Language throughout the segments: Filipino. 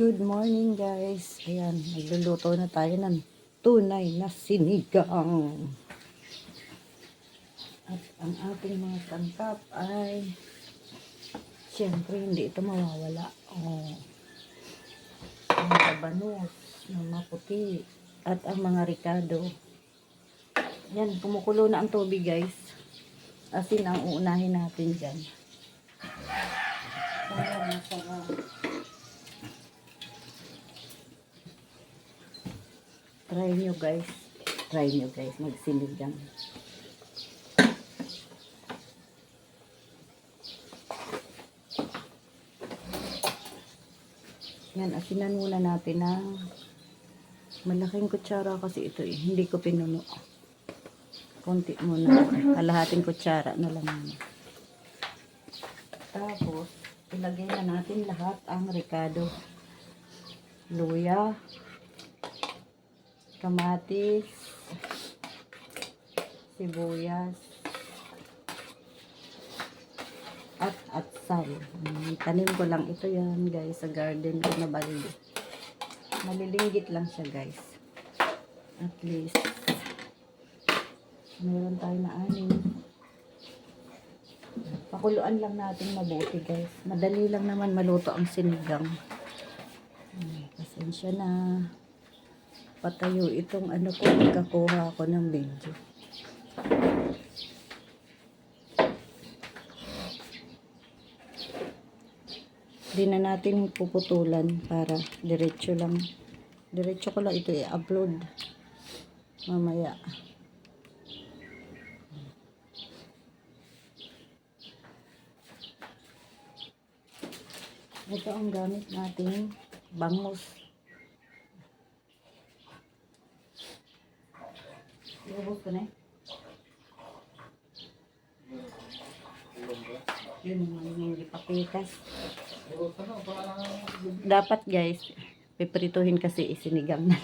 Good morning guys. Ayan, nagluluto na tayo ng tunay na sinigang. At ang ating mga sangkap ay siyempre hindi ito mawawala. Oh. Ang kabanos na maputi at ang mga ricado. Yan, kumukulo na ang tubig guys. Asin ang uunahin natin dyan. Try nyo guys. Try nyo guys. Magsinigang. Yan, asinan muna natin ng malaking kutsara kasi ito eh. Hindi ko pinuno. Konti muna. Kalahating kutsara na lang muna. Tapos, ilagay na natin lahat ang ricado. Luya, kamatis, sibuyas, at atsal. Mm, Tanim ko lang ito yan guys sa garden ko na bali. Malilinggit lang siya guys. At least meron tayo na anin. Pakuluan lang natin mabuti guys. Madali lang naman maluto ang sinigang. Mm, Pasensya na patayo itong ano ko, magkakuha ako ng video. Di na natin puputulan para diretso lang. Diretso ko lang ito i-upload. Mamaya. Ito ang gamit nating bangus. Iubos ko na eh. Yun naman yung ipapitas. Dapat guys, piprituhin kasi isinigang na.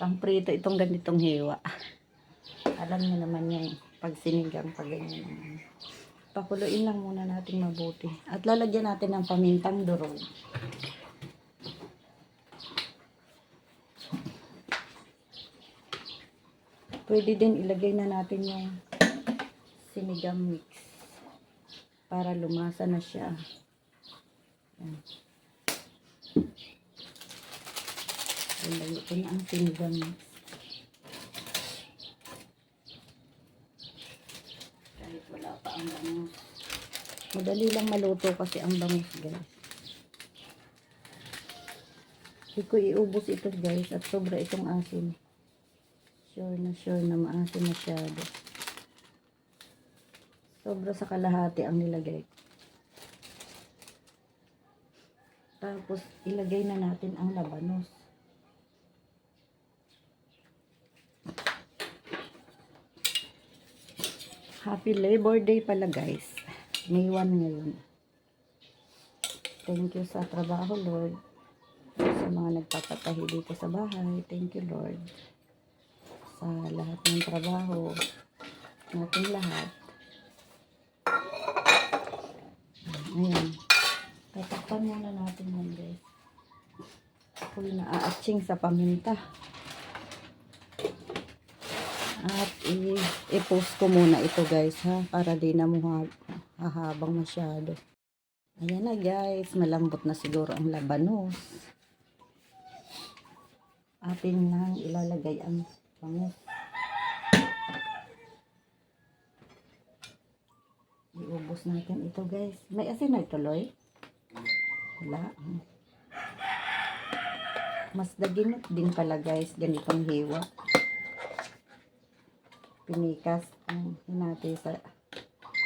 Pang prito itong ganitong hiwa. Alam niyo naman yung pag sinigang, pag ganyan. Pakuluin lang muna natin mabuti. At lalagyan natin ng pamintang durog. Pwede din ilagay na natin yung sinigang mix para lumasa na siya. Ilagay ko na ang mix. Kahit wala pa ang bangus. Madali lang maluto kasi ang bangus guys. Hindi ko iubos ito guys at sobra itong asin. Sure na sure na maasin masyado. Sobra sa kalahati ang nilagay. Tapos, ilagay na natin ang labanos. Happy Labor Day pala guys. May 1 ngayon. Thank you sa trabaho, Lord. Sa mga nagpapatahi dito sa bahay. Thank you, Lord. Sa lahat ng trabaho. Natin lahat. Ayan. Tatakpan muna natin yan guys. Ako'y naaatsing sa paminta. At i-post ko muna ito guys ha. Para di na mo ha- hahabang masyado. Ayan na guys. Malambot na siguro ang labanos. Atin nang ilalagay ang bangus. Iubos natin ito guys. May asin na ituloy? Wala. Mas daginot din pala guys. Ganitong hiwa. Pinikas ang hinati sa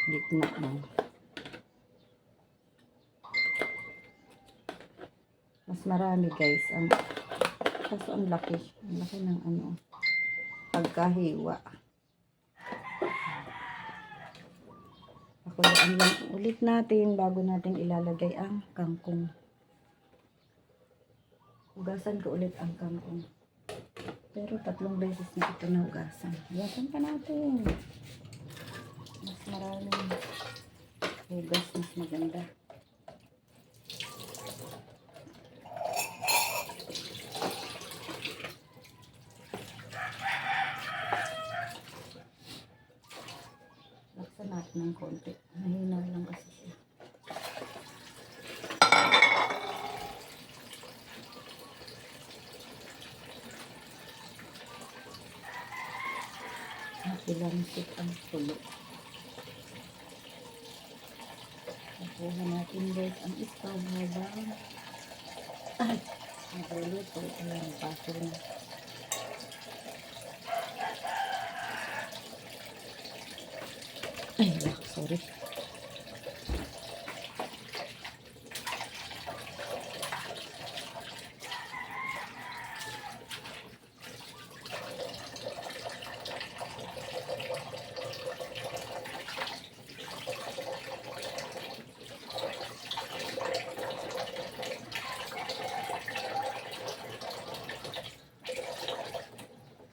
gitna. Mas marami guys. Ang, kaso ang laki. Ang laki ng ano. Pagkahiwa. Pakuluan lang ulit natin bago natin ilalagay ang kangkong. Hugasan ko ulit ang kangkong. Pero tatlong beses na ito na hugasan. Hugasan pa natin. Mas maraming hugas, mas maganda. Laksan natin ng konti. Mahina lang kasi siya. Nakilamsik ang tulo. Nakuha natin guys ang ispaw habang ay, nagluluto. Ayan, baso na. Ay, wala. Sorry.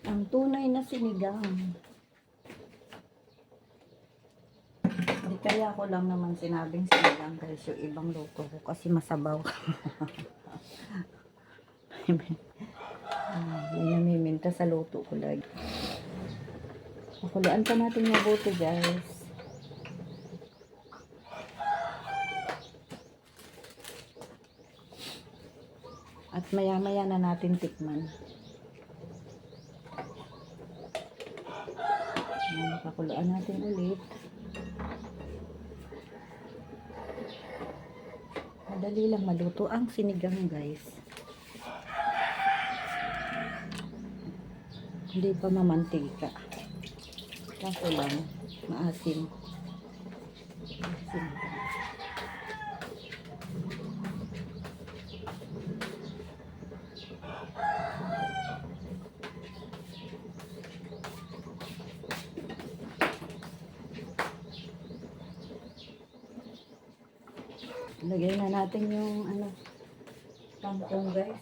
Ang tunay na sinigang. Di kaya ko lang naman sinabing sinigang guys yung ibang luto ko kasi masabaw. ah, may namiminta sa luto ko lagi. Pakuluan pa natin mabuti guys. At maya maya na natin tikman. Ayan, pakuluan natin ulit. Madali lang maluto ang sinigang guys. Hindi pa mamantika. Kaso lang, maasim. Maasim. Lagay na natin yung ano, kangkong guys.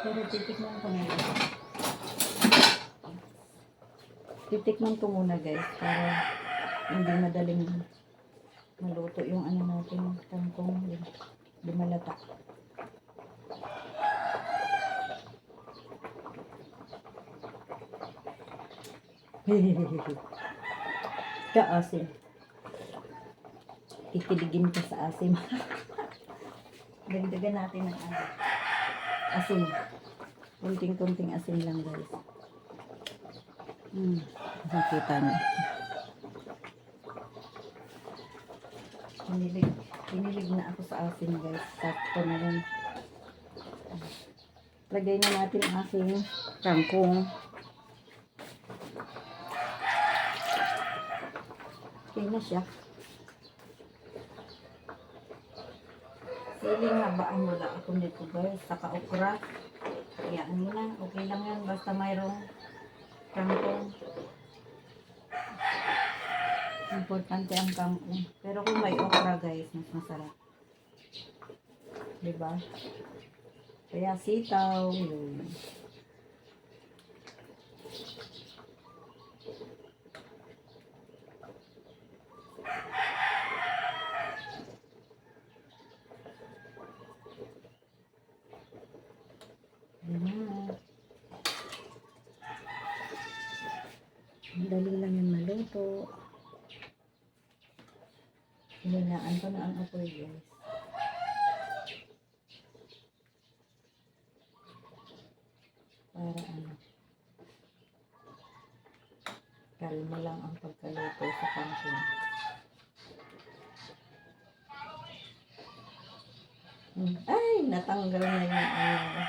Pero titikman ko muna. Titikman ko muna guys para hindi madaling maluto yung ano natin, kangkong. Hindi malata. Kaasin. Titiligin ka sa asim. Dagdagan natin ng ano. Asin. Kunting-kunting asin lang guys. Hmm. Nakita niyo. Pinilig, pinilig na ako sa asin guys. Sakto na lang. Lagay na natin ang aking kangkong. Okay na siya. Siling habaan wala ako nito guys. Saka okra. Kaya ano na. Okay lang yan. Basta mayroong kangkong. Importante ang kangkong. Pero kung may okra guys, mas masarap. Diba? Kaya sitaw. Yun. Ayan. Dali lang yung maluto. Hinaan ko na ang apoy guys. Para ano. Kalma lang ang pagkaluto sa kangkong. Hmm. Ay, natanggal na yung ano.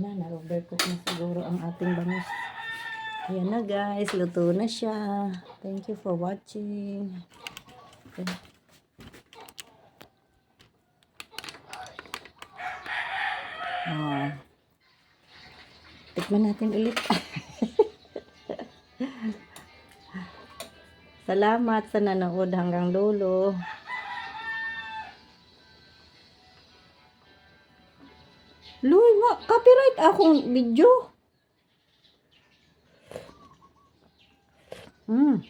na, na-overcook na siguro ang ating bangus. Ayan na guys, luto na siya. Thank you for watching. Okay. Oh. Tikman natin ulit. Salamat sa nanood hanggang dulo. Luy, ma, copyright akong video. Hmm.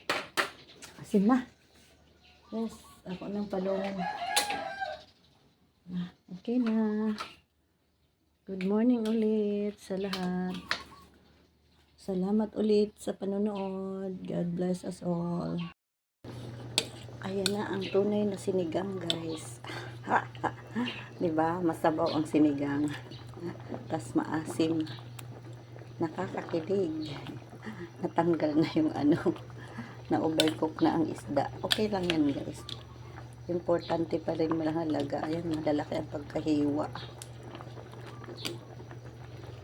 Asin na. Yes, ako ng palong. Ah, Okay na. Good morning ulit sa lahat. Salamat ulit sa panonood. God bless us all. Ayan na ang tunay na sinigang, guys. 'Di ba? Masabaw ang sinigang. Tas maasim. Nakakakilig. Natanggal na yung ano, na overcook na ang isda. Okay lang yan, guys. Importante pa rin mahalaga. Ayan, malalaki ang pagkahiwa.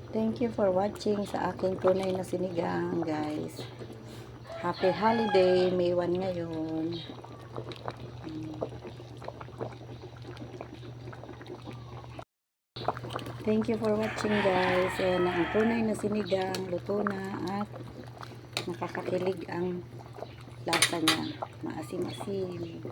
Thank you for watching sa aking tunay na sinigang, guys. Happy holiday, May 1 ngayon. Thank you for watching, guys. Ayan na ang tunay na sinigang, luto na at nakakakilig ang lasa niya. Maasim-asim.